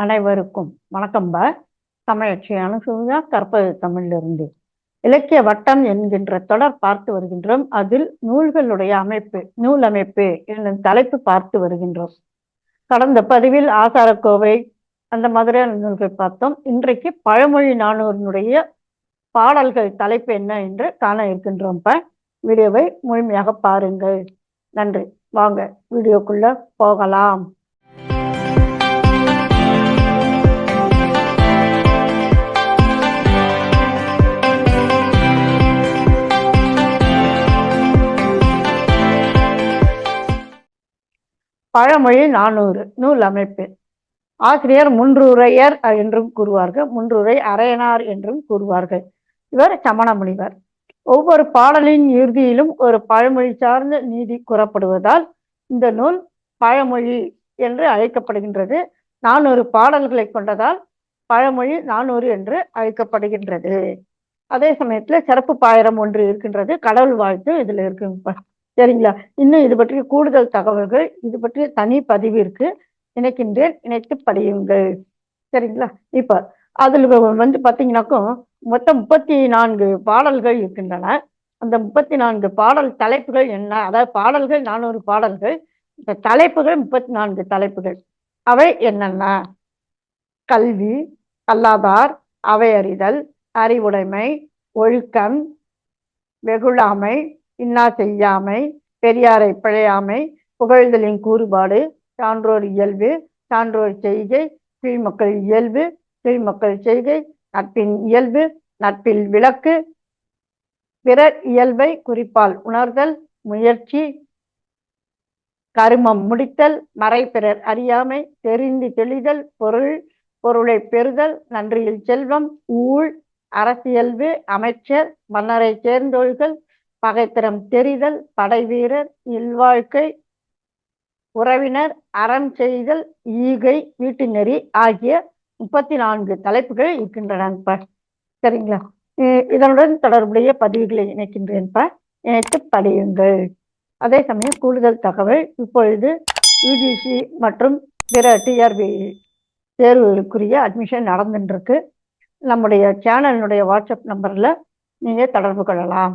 அனைவருக்கும் வணக்கம்பா தமிழச்சி அனுசூயா கற்பது தமிழிலிருந்து. இலக்கிய வட்டம் என்கின்ற தொடர் பார்த்து வருகின்றோம். அதில் நூல்களுடைய அமைப்பு நூல் அமைப்பு என்னும் தலைப்பு பார்த்து வருகின்றோம். கடந்த பதிவில் ஆசாரக்கோவை அந்த மாதிரியான நூல்கள் பார்த்தோம். இன்றைக்கு பழமொழி நானூறினுடைய பாடல்கள் தலைப்பு என்ன என்று காண இருக்கின்றோம்ப்ப வீடியோவை முழுமையாக பாருங்கள். நன்றி. வாங்க வீடியோக்குள்ள போகலாம். பழமொழி நானூறு நூல் அமைப்பு. ஆசிரியர் முன்றுரையர் என்றும் கூறுவார்கள் முன்றுரை அரையனார் என்றும் கூறுவார்கள். இவர் சமண முனிவர் ஒவ்வொரு பாடலின் இறுதியிலும் ஒரு பழமொழி சார்ந்த நீதி கூறப்படுவதால் இந்த நூல் பழமொழி என்று அழைக்கப்படுகின்றது. நானூறு பாடல்களை கொண்டதால் பழமொழி நானூறு என்று அழைக்கப்படுகின்றது. அதே சமயத்துல சிறப்பு பாயிரம் ஒன்று இருக்கின்றது. கடவுள் வாழ்த்து இதுல இருக்கு சரிங்களா? இன்னும் இது பற்றிய கூடுதல் தகவல்கள் இது பற்றிய தனி பதிவு இருக்கு இணைக்கின்றேன். இணைத்து படியுங்கள். சரிங்களா? இப்ப அதுல வந்து பாத்தீங்கன்னாக்கும் மொத்தம் முப்பத்தி நான்கு பாடல்கள் இருக்கின்றன. அந்த முப்பத்தி நான்கு பாடல் தலைப்புகள் என்ன? அதாவது பாடல்கள் நானூறு பாடல்கள். இந்த தலைப்புகள் முப்பத்தி நான்கு தலைப்புகள். அவை என்னென்ன? கல்வி கல்லாதார் அவையறிதல் அறிவுடைமை ஒழுக்கம் வெகுளாமை இன்னா செய்யாமை பெரியாரை பிழையாமை புகழ்தலின் கூறுபாடு சான்றோர் இயல்பு சான்றோர் செய்கை கீழ்மக்கள் இயல்பு கீழ்மக்கள் செய்கை நட்பின் இயல்பு நட்பில் விளக்கு பிறர் இயல்பை குறிப்பால் உணர்தல் முயற்சி கருமம் முடித்தல் மறை பிறர் அறியாமை தெரிந்து தெளிதல் பொருள் பொருளை பெறுதல் நன்றியில் செல்வம் ஊழ் அரசியல்பு அமைச்சர் மன்னரை சேர்ந்தோள்கள் பகைத்திறம் தெரிதல் படை வீரர் இல்வாழ்க்கை உறவினர் அறம் செய்தல் ஈகை வீட்டு நெறி ஆகிய முப்பத்தி நான்கு தலைப்புகள் இருக்கின்றனப்பா சரிங்களா? இதனுடன் தொடர்புடைய பதிவுகளை இணைக்கின்றேன்ப்பா இணைத்து படியுங்கள். அதே சமயம் கூடுதல் தகவல் இப்பொழுது யூஜிசி மற்றும் பிற டிஆர்பி தேர்வுகளுக்குரிய அட்மிஷன் நடந்துட்டுருக்கு நம்முடைய சேனலினுடைய வாட்ஸ்அப் நம்பரில் நீங்கள் தொடர்பு கொள்ளலாம்.